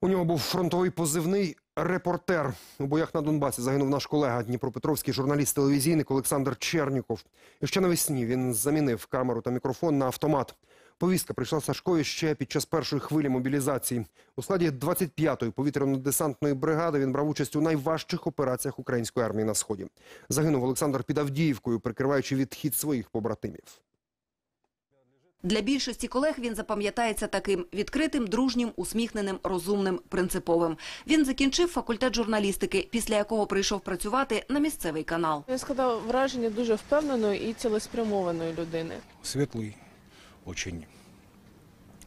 У нього був фронтовий позивний репортер. У боях на Донбасі загинув наш колега, дніпропетровський журналіст-телевізійник Олександр Черніков. І ще навесні він замінив камеру та мікрофон на автомат. Повістка прийшла Сашкові ще під час першої хвилі мобілізації. У складі 25-ї повітряно-десантної бригади він брав участь у найважчих операціях української армії на сході. Загинув Олександр під Авдіївкою, прикриваючи відхід своїх побратимів. Для більшості колег він запам'ятається таким відкритим, дружнім, усміхненим, розумним, принциповим. Він закінчив факультет журналістики, після якого прийшов працювати на місцевий канал. Я сказав враження дуже впевненої і цілеспрямованої людини. Світлий, очень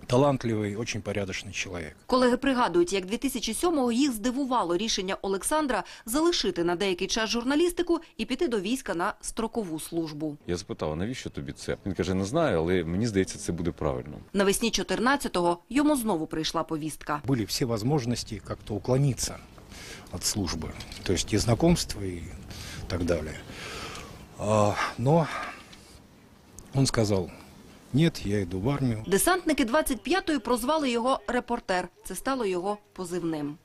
талантливый, очень порядочный человек. Колеги пригадують, як 2007-го їх здивувало рішення Олександра залишити на деякий час журналістику і піти до війська на строкову службу. Я запитав, а навіщо тобі це? Він каже, не знаю, але мені здається, це буде правильно. Навесні 14-го йому знову прийшла повістка. Были все возможности как-то уклониться от службы, то есть и знакомства и так далее. А, но он сказал, нет, я иду в армию. Десантники 25-ї прозвали його репортер. Це стало його позивним.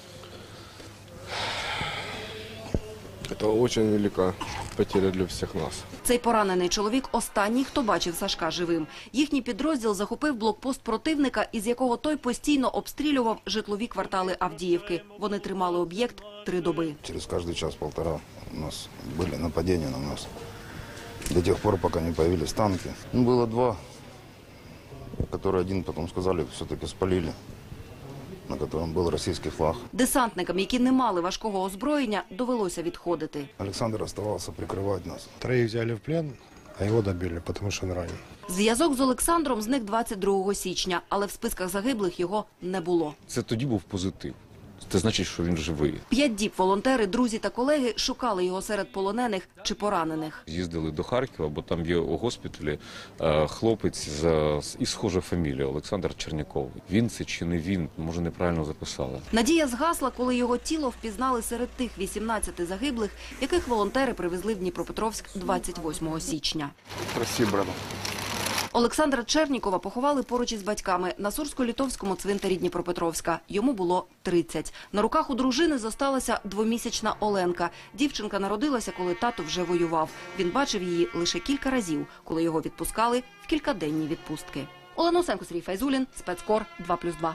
Это очень велика потеря для всех нас. Цей поранений чоловік останній, хто бачив Сашка живим. Їхній підрозділ захопив блокпост противника, із якого той постійно обстрілював житлові квартали Авдіївки. Вони тримали об'єкт три доби. Через каждый час-полтора у нас были нападения на нас. До тех пор, пока не появились танки. Ну, было два, которые один потом сказали, все-таки спалили, на котором был российский флаг. Десантникам, які не мали важкого озброєння, довелося відходити. Александр оставался прикрывать нас. Троих взяли в плен, а его добили, потому что он ранен. Зв'язок з Олександром зник 22 січня, але в списках загиблих його не було. Це тоді був позитив. Це значить, що він живий. П'ять діб волонтери, друзі та колеги шукали його серед полонених чи поранених. Їздили до Харкова, бо там є у госпіталі е, хлопець з, і схожа фамілія Олександр Черняков. Він це чи не він? Може, неправильно записали. Надія згасла, коли його тіло впізнали серед тих 18 загиблих, яких волонтери привезли в Дніпропетровськ 28 січня. Прости, брат. Олександра Чернікова поховали поруч із батьками на Сурсько-Літовському цвинтарі Дніпропетровська. Йому було 30. На руках у дружини зосталася двомісячна Оленка. Дівчинка народилася, коли тато вже воював. Він бачив її лише кілька разів, коли його відпускали в кількаденні відпустки. Олена Осенко, Сергій Файзулін, спецкор 2+,2.